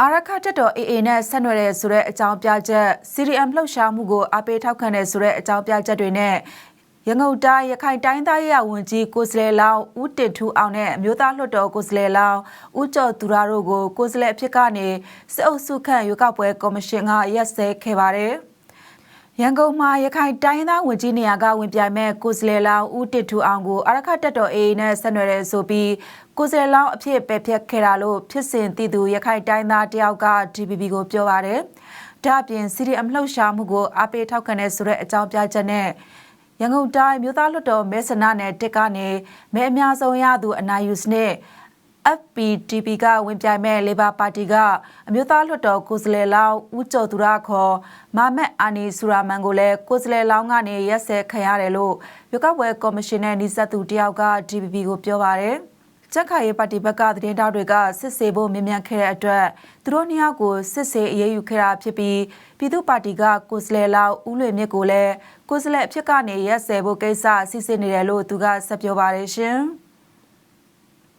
အာရခတက်တော် AA နဲ့ဆက်နွယ်တဲ့ဆိုတဲ့အကြောင်းပြချက် CDM လှုပ်ရှားမှုကိုအပေးထောက်ခံတဲ့ဆိုတဲ့အကြောင်းပြချက်တွေနဲ့ရငုတ်တိုင်းရခိုင်တိုင်းသားရေးဝန်ကြီးကိုစလဲလောင်းဦးတင်ထူအောင်နဲ့အမျိုးသားလွှတ်တော်ကိုစလဲလောင်းဦးကျော်သူရတို့ကိုကိုစလဲအဖြစ်ကနေစစ်အုပ်စုခန့်ရွေးကောက်ပွဲကော်မရှင်ကရက်စဲခဲ့ပါတယ်။ ရန်ကုန်မှာရခိုင်တိုင်းသားဝန်ကြီးနေရာကဝင်ပြိုင်မဲ့ကိုစလဲလောင်းဦးတစ်ထူအောင်ကိုအရခတ်တက်တော် AA နဲ့ဆက်နွယ်တဲ့ဆိုပြီးကိုစလဲလောင်းအဖြစ်ပဲဖြတ်ခဲ့တာလို့ဖြစ်စဉ်တည်သူရခိုင်တိုင်းသားတယောက်က DPP ကိုပြောပါတယ်။ဒါ့အပြင် CDM လှုပ်ရှားမှုကိုအပေးထောက်ခံတဲ့ဆိုတဲ့အကြောင်းပြချက်နဲ့ရန်ကုန်တိုင်းမြို့သားလွှတ်တော်မဲဆန္ဒနယ်တစ်ကနေမဲအများဆုံးရသူအနာယူစနစ် FPTP ကဝင်ပြိုင်မဲ့ Labor Party ကအမျိုးသားလွှတ်တော်ကိုယ်စားလှယ်လောင်းဦးကျော်သူရခေါ်မာမက်အာနီဆူရာမန်ကိုလည်းကိုယ်စားလှယ်လောင်းကနေရက်စဲခံရတယ်လို့ရွေးကောက်ပွဲကော်မရှင်နဲ့နှိစက်သူတယောက်က DPP ကိုပြောပါတယ်။ချက်ခါရေးပါတီဘက်ကသတင်းတောက်တွေကစစ်ဆေးဖို့မြင်မြန်ခဲ့တဲ့အတွက်သူတို့နှစ်ယောက်ကိုစစ်ဆေးအရေးယူခဲ့တာဖြစ်ပြီးပြည်သူ့ပါတီကကိုယ်စားလှယ်လောင်းဦးလွေမြင့်ကိုလည်းကိုယ်စားလှယ်အဖြစ်ကနေရက်စဲဖို့ကိစ္စစီစဉ်နေတယ်လို့သူကဆက်ပြောပါတယ်ရှင်။